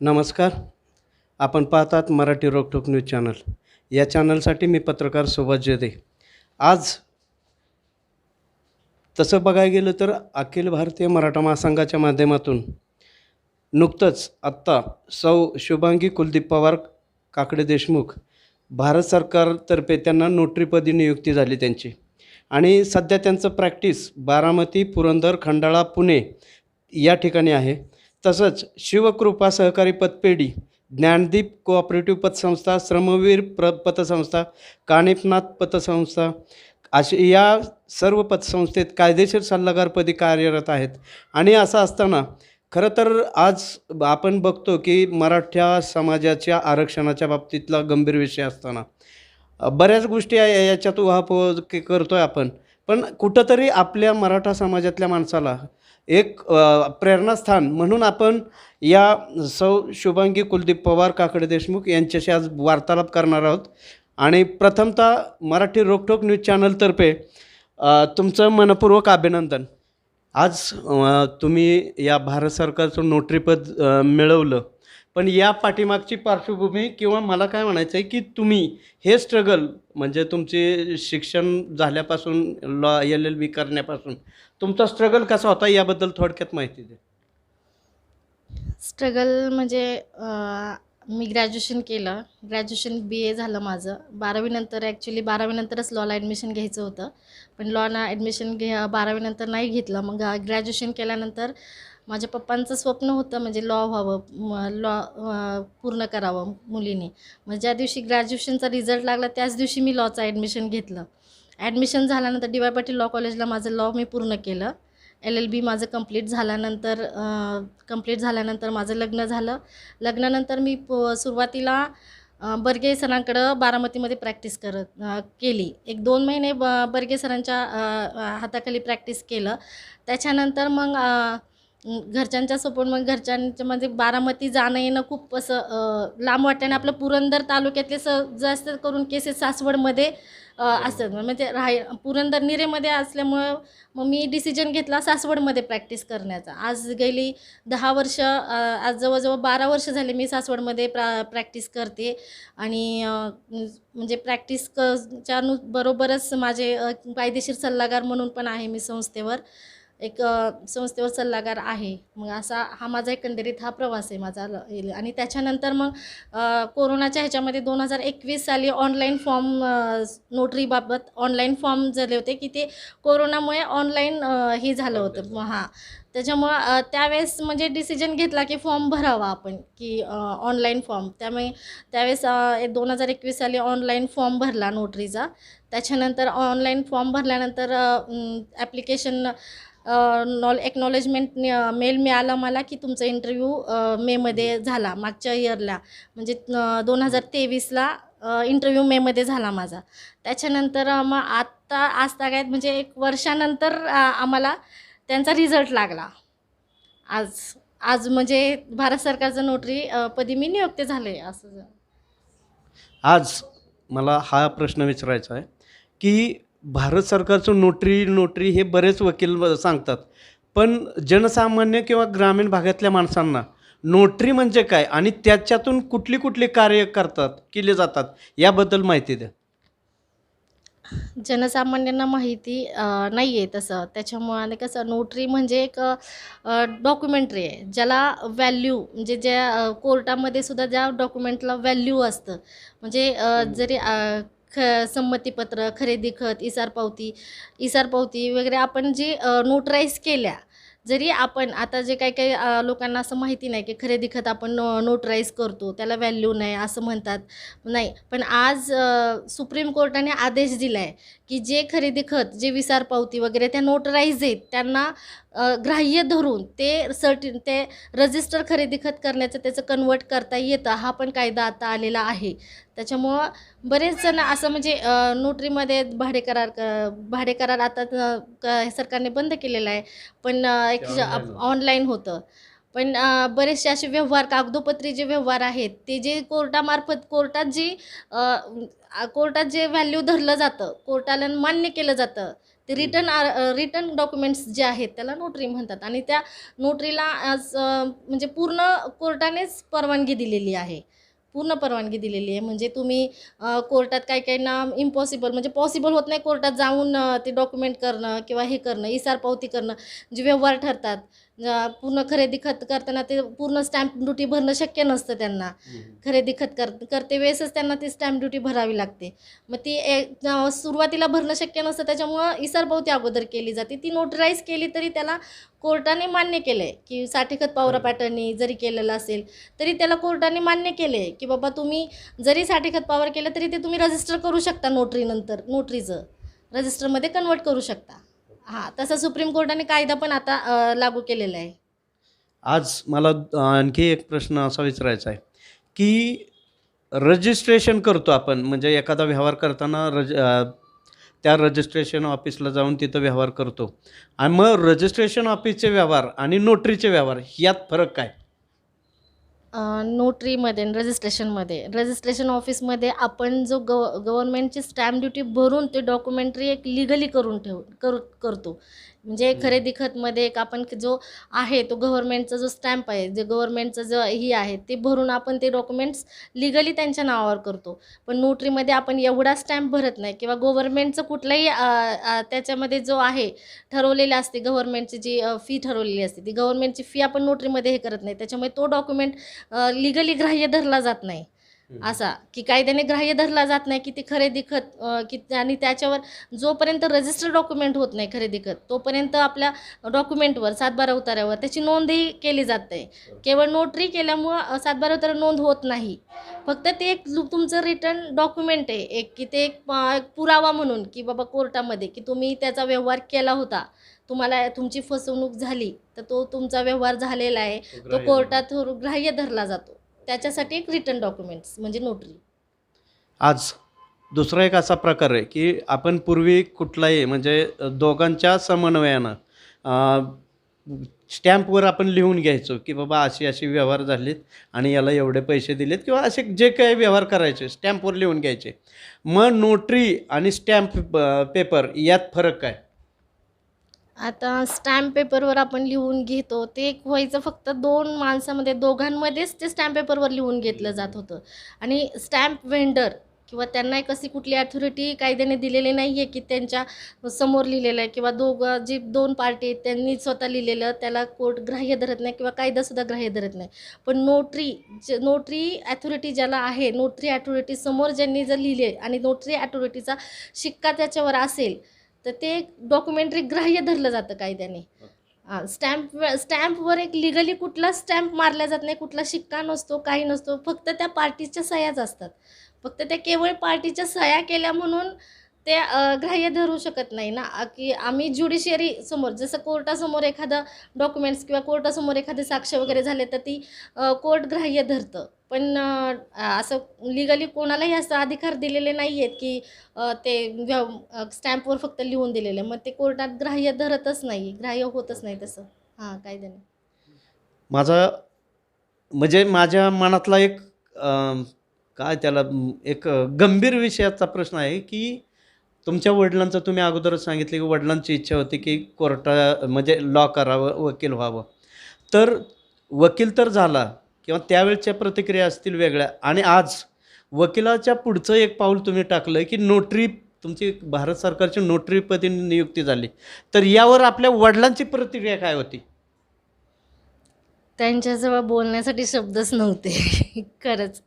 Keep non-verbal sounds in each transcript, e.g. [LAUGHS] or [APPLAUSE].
नमस्कार. आपण पाहतात मराठी रोकटोक न्यूज चॅनल. या चॅनलसाठी मी पत्रकार सुभाष जेदे आज तसं बघायला गेलं तर अखिल भारतीय मराठा महासंघाच्या माध्यमातून नुकतंच आत्ता सौ शुभांगी कुलदीप पवार काकडे देशमुख भारत सरकारतर्फे त्यांना नोटरीपदी नियुक्ती झाली त्यांची. आणि सध्या त्यांचं प्रॅक्टिस बारामती पुरंदर खंडाळा पुणे या ठिकाणी आहे. तसंच शिवकृपा सहकारी पतपेढी ज्ञानदीप कोऑपरेटिव्ह पतसंस्था श्रमवीर प्र पतसंस्था कानिफनाथ पतसंस्था असे या सर्व पतसंस्थेत कायदेशीर सल्लागारपदी कार्यरत आहेत. आणि असं असताना खरं तर आज आपण बघतो की मराठा समाजाच्या आरक्षणाच्या बाबतीतला गंभीर विषय असताना बऱ्याच गोष्टी आहे याच्यात उहापोह करतो आहे आपण. पण कुठंतरी आपल्या मराठा समाजातल्या माणसाला एक प्रेरणास्थान म्हणून आपण या सौ शुभांगी कुलदीप पवार काकडे देशमुख यांच्याशी आज वार्तालाप करणार आहोत. आणि प्रथमतः मराठी रोकटोक न्यूज चॅनलतर्फे तुमचं मनपूर्वक अभिनंदन. आज तुम्ही या भारत सरकारचं नोटरीपद मिळवलं. पण या पाठीमागची पार्श्वभूमी किंवा मला काय म्हणायचं आहे की तुम्ही हे स्ट्रगल म्हणजे तुमचे शिक्षण झाल्यापासून लॉ एल एल बी करण्यापासून तुमचा स्ट्रगल कसा होता याबद्दल थोडक्यात माहिती द्या. स्ट्रगल म्हणजे अं, मी ग्रॅज्युएशन केलं. ग्रॅज्युएशन बी ए झालं माझं. बारावीनंतर ॲक्च्युली बारावीनंतरच लॉला ॲडमिशन घ्यायचं होतं. पण लॉला ॲडमिशन घे बारावीनंतर नाही घेतलं. मग ग्रॅज्युएशन केल्यानंतर माझ्या पप्पांचं स्वप्न होतं म्हणजे लॉ व्हावं लॉ पूर्ण करावं मुलीने. मग ज्या दिवशी ग्रॅज्युएशनचा रिझल्ट लागला त्याच दिवशी मी लॉचं ॲडमिशन घेतलं. ॲडमिशन झाल्यानंतर डी वाय पाटील लॉ कॉलेजला माझं लॉ मी पूर्ण केलं. एल एल बी माझं कंप्लीट झाल्यानंतर कंप्लीट झाल्यानंतर माझं लग्न झालं. लग्नानंतर मी प सुरुवातीला बर्गे सरांकडं बारामतीमध्ये प्रॅक्टिस करत केली. एक दोन महिने ब बर्गे सरांच्या हाताखाली प्रॅक्टिस केलं. त्याच्यानंतर मग घरच्यांच्या सपोर्ट मग घरच्यांच्या म्हणजे बारामती जाणं येणं खूप असं लांब वाटतं. आणि आपलं पुरंदर तालुक्यातले स जास्त करून केसेस सासवडमध्ये असतात. म्हणजे राहाय पुरंदर निरेमध्ये असल्यामुळं मग मी डिसिजन घेतला सासवडमध्ये प्रॅक्टिस करण्याचा. आज गेली दहा वर्ष आज जवळजवळ बारा वर्ष झाले मी सासवडमध्ये प्रा प्रॅक्टिस करते. आणि म्हणजे प्रॅक्टिस क च्या बरोबरच माझे कायदेशीर सल्लागार म्हणून पण आहे मी संस्थेवर. एक संस्थेवर सल्लागार आहे. मग असा हा माझा एकंदरीत हा प्रवास आहे माझा आणि त्याच्यानंतर मग कोरोनाच्या ह्याच्यामध्ये दोन हजार एकवीस साली ऑनलाईन फॉर्म नोटरीबाबत ऑनलाईन फॉर्म झाले होते की ते कोरोनामुळे ऑनलाईन हे झालं होतं. मग हां. त्याच्यामुळं त्यावेळेस म्हणजे डिसिजन घेतला की फॉर्म भरावा आपण की ऑनलाईन फॉर्म. त्यामुळे त्यावेळेस दोन हजार एकवीस साली ऑनलाईन फॉर्म भरला नोटरीचा. त्याच्यानंतर ऑनलाईन फॉर्म भरल्यानंतर ॲप्लिकेशन नॉल एक्नॉलेजमेंट मेल मिळाला मला की तुमचा इंटरव्ह्यू मेमध्ये झाला मागच्या इयरला म्हणजे दोन हजार तेवीसला इंटरव्ह्यू मेमध्ये झाला माझा. त्याच्यानंतर मग आत्ता आज तागायत म्हणजे एक वर्षानंतर आम्हाला त्यांचा रिझल्ट लागला. आज आज म्हणजे भारत सरकारचं नोटरी पदी मी नियुक्त झाले असं. आज मला हा प्रश्न विचारायचा आहे की भारत सरकारचं नोटरी नोटरी हे बरेच वकील सांगतात. पण जनसामान्य किंवा ग्रामीण भागातल्या माणसांना नोटरी म्हणजे काय आणि त्याच्यातून कुठली कुठली कार्य करतात केले जातात याबद्दल माहिती द्या. जनसामान्यांना माहिती नाही आहे तसं. त्याच्यामुळं आणि कसं नोटरी म्हणजे एक डॉक्युमेंटरी आहे ज्याला व्हॅल्यू म्हणजे ज्या कोर्टामध्ये सुद्धा ज्या डॉक्युमेंटला व्हॅल्यू असतं. म्हणजे जरी ख संमतीपत्र खरेदी खत इसार पावती इसार पावती वगैरे आपण जी नोटराईज केल्या जरी आपण आता जे काही काही लोकांना असं माहिती नाही की खरेदी खत आपण नो नोटराईज करतो त्याला व्हॅल्यू नाही असं म्हणतात नाही. पण आज सुप्रीम कोर्टाने आदेश दिला आहे की जे खरेदी खत जे विसार पावती वगैरे त्या नोटराईज आहेत त्यांना ग्राह्य धरून ते सर्टि ते रजिस्टर खरेदी खत करण्याचं त्याचं कन्वर्ट करता येतं हा पण कायदा आता आलेला आहे त्याच्यामुळं बरेच जण असं म्हणजे नोटरीमध्ये भाडे करार क भाडे करार आता क सरकारने बंद केलेला आहे पण एक. ऑनलाईन होतं पण बरेचसे असे व्यवहार कागदोपत्री जे व्यवहार आहेत ते जे कोर्टामार्फत कोर्टात जी कोर्टात जे व्हॅल्यू धरलं जातं कोर्टाला मान्य केलं जातं ते रिटर्न रिटर्न डॉक्युमेंट्स जे आहेत त्याला नोटरी म्हणतात. आणि त्या नोटरीला आज म्हणजे पूर्ण कोर्टानेच परवानगी दिलेली आहे. पूर्ण परवानगी दिलेली आहे. म्हणजे तुम्ही कोर्टात काही काहींना इम्पॉसिबल म्हणजे पॉसिबल होत नाही कोर्टात जाऊन ते डॉक्युमेंट करणं किंवा हे करणं इसार पावती करणं जे व्यवहार ठरतात. पूर्ण खरेदी खत करताना ते पूर्ण स्टॅम्प ड्युटी भरणं शक्य नसतं त्यांना. खरेदी खत कर करते वेळेसच त्यांना ती स्टॅम्प ड्युटी भरावी लागते. मग ती सुरुवातीला भरणं शक्य नसतं त्याच्यामुळं इसार पावती अगोदर केली जाते. ती नोटराईज केली तरी त्याला कोर्टाने मान्य केलं आहे की साठेखत पावरा पॅटर्ननी जरी केलेलं असेल तरी त्याला कोर्टाने मान्य केलं आहे की बाबा तुम्ही जरी साठेखत पावर केलं तरी ते तुम्ही रजिस्टर करू शकता नोटरीनंतर नोटरीचं रजिस्टरमध्ये कन्वर्ट करू शकता. हां तसा सुप्रीम कोर्टाने कायदा पण आता लागू केलेला आहे. आज मला अ, आणखी एक प्रश्न असा विचारायचा आहे की रजिस्ट्रेशन करतो आपण म्हणजे एखादा व्यवहार करताना रज अ, त्या रजिस्ट्रेशन ऑफिसला जाऊन तिथं व्यवहार करतो. आणि मग रजिस्ट्रेशन ऑफिसचे व्यवहार आणि नोटरीचे व्यवहार यात फरक काय? नोटरीमध्ये रजिस्ट्रेशनमध्ये. रजिस्ट्रेशन ऑफिसमध्ये आपण जो गव गव्हर्नमेंटची स्टॅम्प ड्युटी भरून ते डॉक्युमेंटरी एक लिगली करून ठेव करू करतो. म्हणजे खरेदी खतमध्ये एक आपण जो आहे तो गव्हर्नमेंटचा जो स्टॅम्प आहे जे गव्हर्नमेंटचं जो ही आहे ते भरून आपण ते डॉक्युमेंट्स लिगली त्यांच्या नावावर करतो. पण नोटरीमध्ये आपण एवढा स्टॅम्प भरत नाही किंवा गव्हर्नमेंटचं कुठलाही त्याच्यामध्ये जो आहे ठरवलेली असते गव्हर्नमेंटची जी फी ठरवलेली असते ती गव्हर्नमेंटची फी आपण नोटरीमध्ये हे करत नाही. त्याच्यामुळे तो डॉक्युमेंट लिगली ग्राह्य धरला जात नाही. असा की कायद्याने ग्राह्य धरला जात नाही की ती खरेदी खत की आणि त्याच्यावर जोपर्यंत रजिस्टर डॉक्युमेंट होत नाही खरेदी खत तोपर्यंत आपल्या डॉक्युमेंटवर सातबारा उतार्यावर त्याची नोंदही केली जाते केवळ नोटरी केल्यामुळं सातबारा उतारा नोंद होत नाही. फक्त ते एक तुमचं रिटर्न डॉक्युमेंट आहे एक की ते एक पुरावा म्हणून की बाबा कोर्टामध्ये की तुम्ही त्याचा व्यवहार केला होता तुम्हाला तुमची फसवणूक झाली तर तो तुमचा व्यवहार झालेला आहे तो कोर्टात ग्राह्य धरला जातो. त्याच्यासाठी एक रिटर्न डॉक्युमेंट्स म्हणजे नोटरी आज दुसरा एक असा प्रकार आहे की आपण पूर्वी कुठलाही म्हणजे दोघांच्या समन्वयानं स्टॅम्पवर आपण लिहून घ्यायचो की बाबा अशी अशी व्यवहार झालेत आणि याला एवढे पैसे दिलेत किंवा असे जे काही व्यवहार करायचे स्टॅम्पवर लिहून घ्यायचे. मग नोटरी आणि स्टॅम्प पेपर यात फरक काय? आता स्टॅम्प पेपरवर आपण लिहून घेतो. ते एक व्हायचं फक्त दोन माणसामध्ये दोघांमध्येच ते स्टॅम्प पेपरवर लिहून घेतलं जात होतं. आणि स्टॅम्प व्हेंडर किंवा त्यांना एक अशी कुठली अथॉरिटी कायद्याने दिलेली नाही आहे की त्यांच्यासमोर लिहिलेलं आहे किंवा दोघं जी दोन पार्टी आहेत त्यांनी स्वतः लिहिलेलं त्याला कोर्ट ग्राह्य धरत नाही किंवा कायदासुद्धा ग्राह्य धरत नाही. पण नोटरी जे नोटरी ॲथॉरिटी ज्याला आहे नोटरी ॲथॉरिटी समोर ज्यांनी जर लिहिले आणि नोटरी ॲथॉरिटीचा शिक्का त्याच्यावर असेल तर ते डॉक्युमेंटरी ग्राह्य धरलं जातं कायद्याने. स्टॅम्प स्टॅम्पवर एक लिगली कुठला स्टॅम्प मारला जात नाही कुठला शिक्का नसतो काही नसतो फक्त त्या पार्टीच्या सह्याच असतात. फक्त त्या केवळ पार्टीच्या सह्या केल्या म्हणून ते ग्राह्य धरू शकत नाही ना की आम्ही ज्युडिशियरी समोर जसं कोर्टासमोर एखादं डॉक्युमेंट्स किंवा कोर्टासमोर एखादे साक्ष वगैरे झाले तर ती कोर्ट ग्राह्य धरतं. पण असं लिगली कोणालाही असं अधिकार दिलेले नाही आहेत की ते व्यव स्टॅम्पवर फक्त लिहून दिलेले. मग ते कोर्टात ग्राह्य धरतच नाही ग्राह्य होतच नाही तसं. हां कायद्याने माझा म्हणजे माझ्या मनातला एक काय त्याला एक गंभीर विषयाचा प्रश्न आहे की तुमच्या वडिलांचं तुम्ही अगोदरच सांगितले की वडिलांची इच्छा होती की कोर्टा म्हणजे लॉ करावं वकील व्हावं. तर वकील तर झाला किंवा त्यावेळच्या प्रतिक्रिया असतील वेगळ्या. आणि आज वकिलाच्या पुढचं एक पाऊल तुम्ही टाकलं की नोटरी तुमची भारत सरकारची नोटरीपदी नियुक्ती झाली. तर यावर आपल्या वडिलांची प्रतिक्रिया काय होती? त्यांच्याजवळ बोलण्यासाठी शब्दच नव्हते. [LAUGHS] खरंच.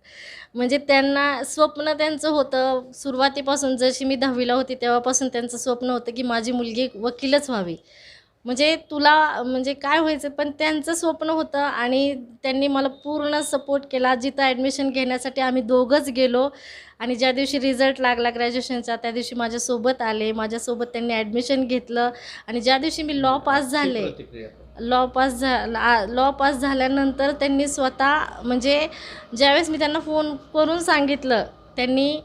म्हणजे त्यांना स्वप्न त्यांचं होतं. सुरुवातीपासून जशी मी दहावीला होती तेव्हापासून त्यांचं स्वप्न होतं की माझी मुलगी वकीलच व्हावी. म्हणजे तुला म्हणजे काय व्हायचं पण त्यांचं स्वप्न होतं आणि त्यांनी मला पूर्ण सपोर्ट केला. जिथं ॲडमिशन घेण्यासाठी आम्ही दोघंच गेलो आणि ज्या दिवशी रिझल्ट लागला ग्रॅज्युएशनचा त्या दिवशी माझ्यासोबत आले. माझ्यासोबत त्यांनी ॲडमिशन घेतलं आणि ज्या दिवशी मी लॉ पास झाले लॉ पास झा लॉ पास झाल्यानंतर त्यांनी स्वतः म्हणजे ज्यावेळेस मी त्यांना फोन करून सांगितलं त्यांनी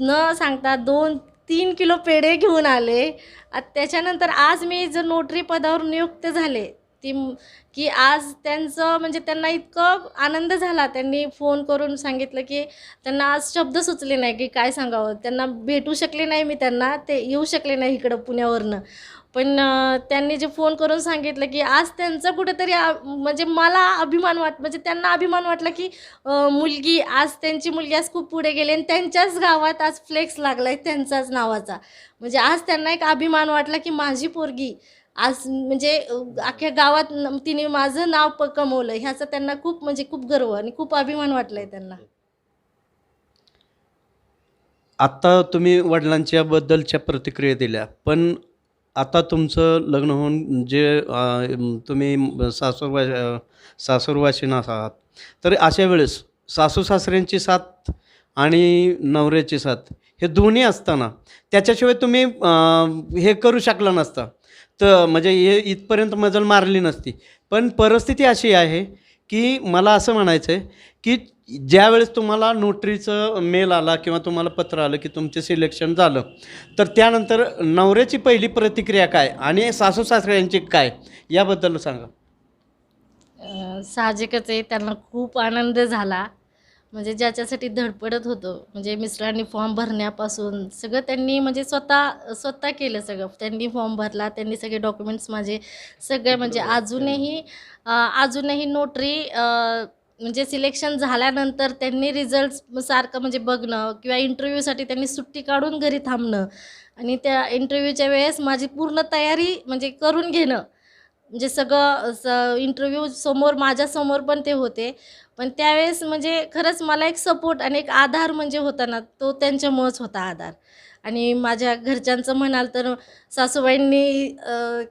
न सांगता दोन तीन किलो पेढे घेऊन आले. आ- त्याच्यानंतर आज मी जर नोटरी पदावर नियुक्त झाले ती की आज त्यांचं म्हणजे त्यांना इतकं आनंद झाला त्यांनी फोन करून सांगितलं की त्यांना आज शब्द सुचले नाही की काय सांगावं त्यांना भेटू शकले नाही मी त्यांना ते येऊ शकले नाही इकडं पुण्यावरनं. पण त्यांनी जे फोन करून सांगितलं की आज त्यांचं कुठेतरी म्हणजे मला अभिमान वाट म्हणजे त्यांना अभिमान वाटला की मुलगी आज त्यांची मुलगी आज खूप पुढे गेली आणि त्यांच्याच गावात आज फ्लेक्स लागला आहे त्यांचाच नावाचा. म्हणजे आज त्यांना एक अभिमान वाटला की माझी पोरगी आज म्हणजे अख्ख्या गावात तिने माझं नाव प कमवलं ह्याचा त्यांना खूप म्हणजे खूप गर्व आणि खूप अभिमान वाटला आहे त्यांना. आत्ता तुम्ही वडिलांच्या बद्दलच्या प्रतिक्रिया दिल्या पण आता तुमचं लग्न होऊन जे तुम्ही सासूरवा सासूरवाशीन आहात तर अशा वेळेस सासू सासऱ्यांची साथ आणि नवऱ्याची साथ हे दोन्ही असताना त्याच्याशिवाय तुम्ही हे करू शकला नसता. तर म्हणजे हे इथपर्यंत मजल मारली नसती. पण परिस्थिती अशी आहे की मला असं म्हणायचं आहे की ज्यावेळेस तुम्हाला नोटरीचं मेल आला किंवा तुम्हाला पत्र आलं की तुमचे सिलेक्शन झालं तर त्यानंतर नवऱ्याची पहिली प्रतिक्रिया काय आणि सासू सासऱ्यांची काय याबद्दल सांगा. अं, साहजिकच आहे त्यांना खूप आनंद झाला. म्हणजे ज्याच्यासाठी धडपडत होतो म्हणजे मिस्टरांनी फॉर्म भरण्यापासून सगळं त्यांनी म्हणजे स्वतः स्वतः केलं सगळं. त्यांनी फॉर्म भरला त्यांनी सगळे डॉक्युमेंट्स माझे सगळे म्हणजे अजूनही अं, अजूनही नोटरी म्हणजे सिलेक्शन झाल्यानंतर त्यांनी रिझल्ट सारखं म्हणजे बघणं किंवा इंटरव्ह्यूसाठी त्यांनी सुट्टी काढून घरी थांबणं आणि त्या इंटरव्ह्यूच्या वेळेस माझी पूर्ण तयारी म्हणजे करून घेणं. म्हणजे सगळं स इंटरव्ह्यू समोर माझ्यासमोर पण ते होते. पण त्यावेळेस म्हणजे खरंच मला एक सपोर्ट आणि एक आधार म्हणजे होता ना तो त्यांच्यामुळंच होता आधार. आणि माझ्या घरच्यांचं म्हणाल तर सासूबाईंनी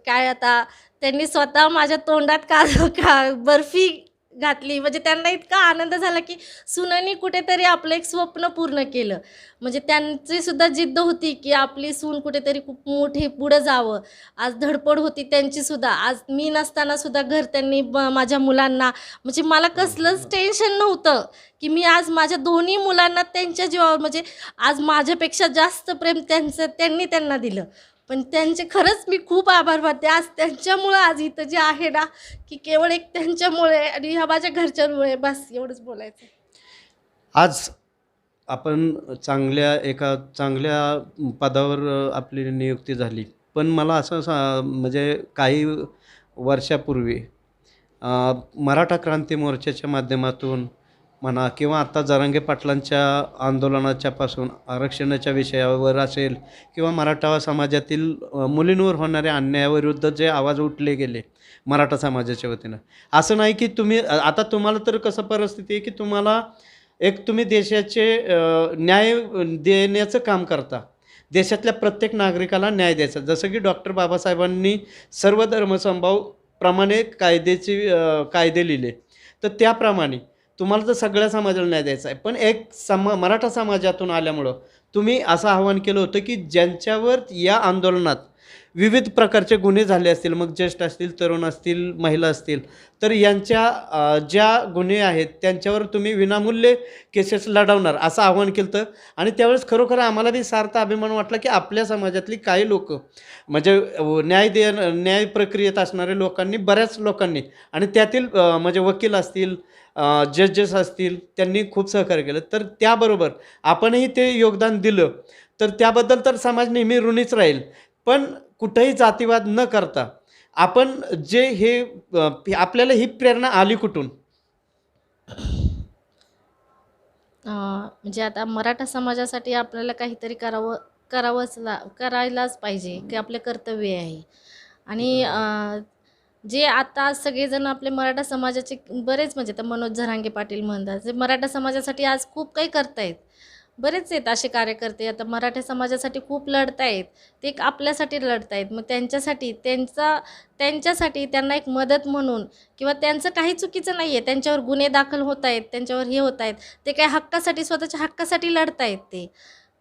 काय आता त्यांनी स्वतः माझ्या तोंडात का का बर्फी घातली. म्हणजे त्यांना इतका आनंद झाला की सुनांनी कुठेतरी आपलं एक स्वप्न पूर्ण केलं. म्हणजे त्यांची सुद्धा जिद्द होती की आपली सून कुठेतरी खूप मोठी पुढं जावं. आज धडपड होती त्यांची सुद्धा. आज मी नसताना सुद्धा घर त्यांनी माझ्या मुलांना म्हणजे मला कसलंच टेन्शन नव्हतं की मी आज माझ्या दोन्ही मुलांना त्यांच्या जीवावर म्हणजे आज माझ्यापेक्षा जास्त प्रेम त्यांचं त्यांनी त्यांना दिलं. पण त्यांचे खरंच मी खूप आभार मानते. आज त्यांच्यामुळं आज इथं जे आहे ना की केवळ एक त्यांच्यामुळे आणि ह्या माझ्या घरच्यांमुळे बस एवढंच बोलायचं. आज आपण चांगल्या एका चांगल्या पदावर आपली नियुक्ती झाली. पण मला असं सा म्हणजे काही वर्षापूर्वी मराठा क्रांती मोर्चाच्या माध्यमातून म्हणा किंवा आत्ता जरांगे पाटलांच्या आंदोलनाच्या पासून आरक्षणाच्या विषयावर असेल किंवा मराठा समाजातील मुलींवर होणाऱ्या अन्यायाविरुद्ध जे आवाज उठले गेले मराठा समाजाच्या वतीनं. असं नाही की तुम्ही आता तुम्हाला तर कसं परिस्थिती आहे की तुम्हाला एक तुम्ही देशाचे न्याय देण्याचं काम करता. देशातल्या प्रत्येक नागरिकाला न्याय द्यायचा. जसं की डॉक्टर बाबासाहेबांनी सर्व धर्मसंभाव प्रमाणे कायद्याचे कायदे लिहिले. तर त्याप्रमाणे तुम्हाला तर सगळ्या समाजाला न्याय द्यायचा आहे. पण एक समा मराठा समाजातून आल्यामुळं तुम्ही असं आवाहन केलं होतं की ज्यांच्यावर या आंदोलनात विविध प्रकारचे गुन्हे झाले असतील मग ज्येष्ठ असतील तरुण असतील महिला असतील तर यांच्या ज्या गुन्हे आहेत त्यांच्यावर तुम्ही विनामूल्य केसेस लढवणार असं आव्हान केलं होतं. आणि त्यावेळेस खरोखर आम्हाला बी सार्थ अभिमान वाटला की आपल्या समाजातली काही लोक म्हणजे न्याय दे न्याय प्रक्रियेत असणाऱ्या लोकांनी बऱ्याच लोकांनी आणि त्यातील म्हणजे वकील असतील जजेस असतील त्यांनी खूप सहकार्य केलं. तर त्याबरोबर आपणही ते योगदान दिलं. तर त्याबद्दल तर समाज नेहमी ऋणीच राहील. पण कुठंही जातीवाद न करता आपण जे हे आपल्याला ही प्रेरणा आली कुठून? म्हणजे आता मराठा समाजासाठी आपल्याला काहीतरी करावं करावंच ला करायलाच पाहिजे की आपलं कर्तव्य आहे. आणि जे आता सगळेजण आपले मराठा समाजाचे बरेच म्हणजे तर मनोज झरांगे पाटील म्हणतात जे मराठा समाजासाठी आज खूप काही करतायत. बरेच आहेत असे कार्यकर्ते आता मराठा समाजासाठी खूप लढतायत. ते एक आपल्यासाठी लढतायत. मग त्यांच्यासाठी त्यांचा त्यांच्यासाठी त्यांना एक मदत म्हणून किंवा त्यांचं काही चुकीचं नाही आहे त्यांच्यावर गुन्हे दाखल होत आहेत त्यांच्यावर हे होत आहेत ते काही हक्कासाठी स्वतःच्या हक्कासाठी लढतायत ते.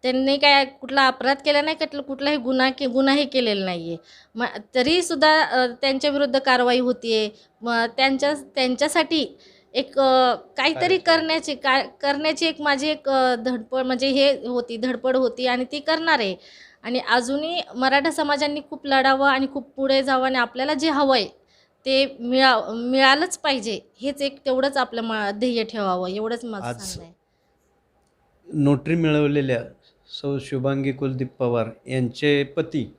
त्यांनी काय कुठला अपराध केला नाही कुठला कुठलाही गुन्हा के गुन्हाही केलेला नाही आहे मग तरीसुद्धा त्यांच्याविरुद्ध कारवाई होती आहे मग त्यांच्या त्यांच्यासाठी एक काहीतरी करण्याची काय करण्याची एक माझी एक धडपड म्हणजे हे होती धडपड होती आणि ती करणार. आहे आणि अजूनही मराठा समाजांनी खूप लढावं आणि खूप पुढे जावं आणि आपल्याला जे हवं आहे ते मिळा मिळालंच पाहिजे. हेच एक तेवढंच आपलं मा ध्येय ठेवावं एवढंच माझं सांगणं आहे. नोटरी मिळवलेल्या सौ शुभांगी कुलदीप पवार यांचे पती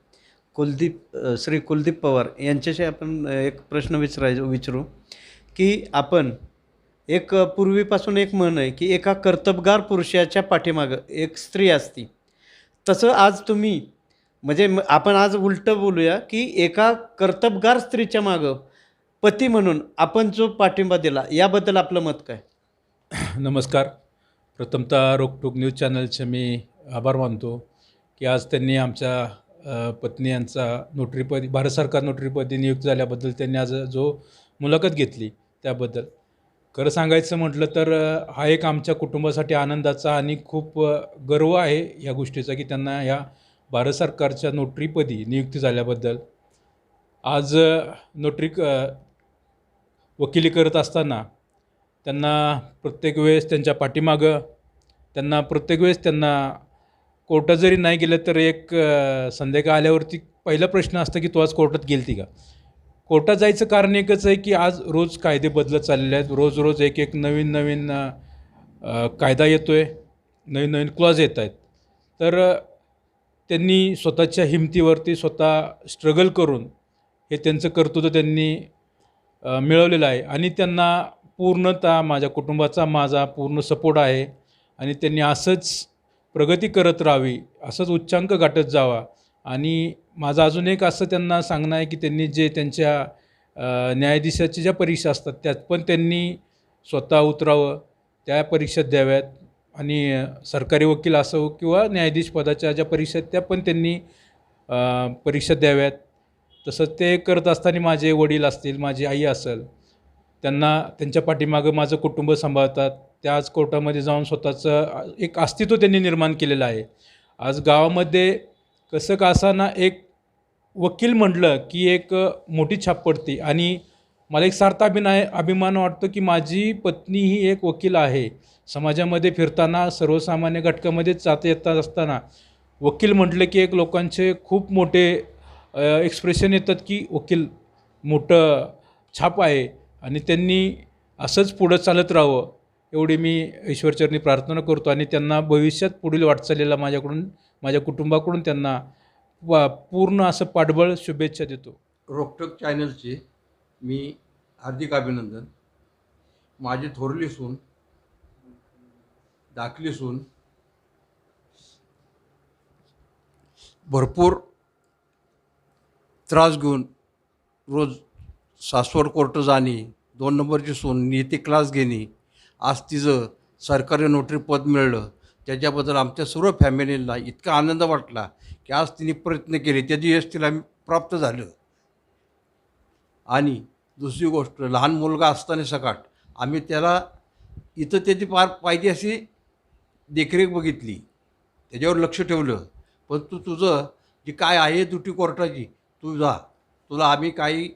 कुलदीप श्री कुलदीप पवार यांच्याशी आपण एक प्रश्न विचाराय विचारू की आपण एक पूर्वीपासून एक म्हण आहे की एका कर्तबगार पुरुषाच्या पाठीमागं एक स्त्री असती. तसं आज तुम्ही म्हणजे म- आपण आज उलटं बोलूया की एका कर्तबगार स्त्रीच्या मागं पती म्हणून आपण जो पाठिंबा दिला याबद्दल आपलं मत काय? नमस्कार. प्रथमतः रोकटोक न्यूज चॅनलचे मी आभार मानतो की आज त्यांनी आमच्या पत्नी यांचा नोटरीपदी भारत सरकार नोटरीपदी नियुक्त झाल्याबद्दल त्यांनी आज जो मुलाखत घेतली त्याबद्दल. खरं सांगायचं म्हटलं तर हा एक आमच्या कुटुंबासाठी आनंदाचा आणि खूप गर्व आहे या गोष्टीचा की त्यांना ह्या भारत सरकारच्या नोटरीपदी नियुक्ती झाल्याबद्दल. आज नोटरी क वकिली करत असताना त्यांना प्रत्येक वेळेस त्यांच्या पाठीमागं त्यांना प्रत्येक वेळेस त्यांना कोर्टात जरी नाही गेलं तर एक संध्याकाळ आल्यावरती पहिला प्रश्न असतं की तू आज कोर्टात गेलती का? कोर्टात जायचं कारण एकच आहे की आज रोज कायदे बदलत चाललेले आहेत. रोज रोज एक एक नवीन नवीन कायदा येतो आहे नवीन नवीन क्लॉज येत आहेत. तर त्यांनी स्वतःच्या हिमतीवरती स्वतः स्ट्रगल करून हे त्यांचं कर्तृत्व त्यांनी मिळवलेलं आहे. आणि त्यांना पूर्णतः माझ्या कुटुंबाचा माझा पूर्ण सपोर्ट आहे. आणि त्यांनी असंच प्रगती करत राहावी असंच उच्चांक गाठत जावा. आणि माझं अजून एक असं त्यांना सांगणं आहे की त्यांनी जे त्यांच्या न्यायाधीशाच्या ज्या परीक्षा असतात त्यात पण त्यांनी स्वतः उतरावं त्या परीक्षा द्याव्यात. आणि सरकारी वकील असो किंवा न्यायाधीश पदाच्या ज्या परीक्षा आहेत त्या पण त्यांनी परीक्षा द्याव्यात. तसं ते करत असताना माझे वडील असतील माझी आई असेल त्यांना त्यांच्या पाठीमागं माझं कुटुंब सांभाळतात. त्या आज कोर्टामध्ये जाऊन स्वतःचं एक अस्तित्व त्यांनी निर्माण केलेलं आहे. आज गावामध्ये कसं का असाना एक वकील म्हटलं की एक मोठी छाप पडते. आणि मला एक सार्थ अभिनय अभिमान वाटतो की माझी पत्नी ही एक वकील आहे. समाजामध्ये फिरताना सर्वसामान्य घटकामध्ये जात येत असताना वकील म्हटलं की एक लोकांचे खूप मोठे एक्सप्रेशन येतात की वकील मोठं छाप आहे. आणि त्यांनी असंच पुढं चालत राहावं एवढी मी ईश्वरचरणी प्रार्थना करतो. आणि त्यांना भविष्यात पुढील वाटचालीला माझ्याकडून माझ्या कुटुंबाकडून त्यांना वा पूर्ण असं पाठबळ शुभेच्छा देतो. रोकटक चॅनलचे मी हार्दिक अभिनंदन. माझी थोरली सून दाखली सून भरपूर त्रास घेऊन रोज सासवड कोर्ट जाणे दोन नंबरची सून नीती क्लास घेणे आज तिचं सरकारी नोटरी पद मिळलं. त्याच्याबद्दल आमच्या सर्व फॅमिलीला इतका आनंद वाटला की आज तिने प्रयत्न केले. त्याची यश तिला प्राप्त झालं. आणि दुसरी गोष्ट लहान मुलगा असताना सकाट आम्ही त्याला इथं त्याची पार पाहिजे अशी देखरेख बघितली. त्याच्यावर लक्ष ठेवलं. पण तू तुझं जी काय आहे ड्युटी कोर्टाची तू जा. तुला आम्ही काही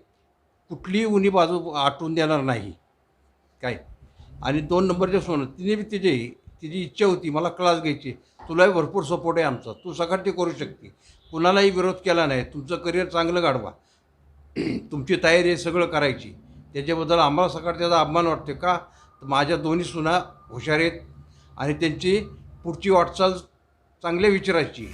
कुठलीही उनी बाजू आटवून देणार नाही. काय? आणि दोन नंबरच्या सोनं तिने बी तिचे तिची इच्छा होती मला क्लास घ्यायची. तुलाही भरपूर सपोर्ट आहे आमचा. तू सगळं ते करू शकते. कुणालाही विरोध केला नाही. तुमचं करिअर चांगलं गाडवा [CLEARS THROAT] तुमची तयारी आहे सगळं करायची. त्याच्याबद्दल आम्हाला सकाळ त्याचा अभिमान वाटतो का? तर माझ्या दोन्ही सुना हुशार आहेत आणि त्यांची पुढची वाटचाल चांगल्या विचारायची.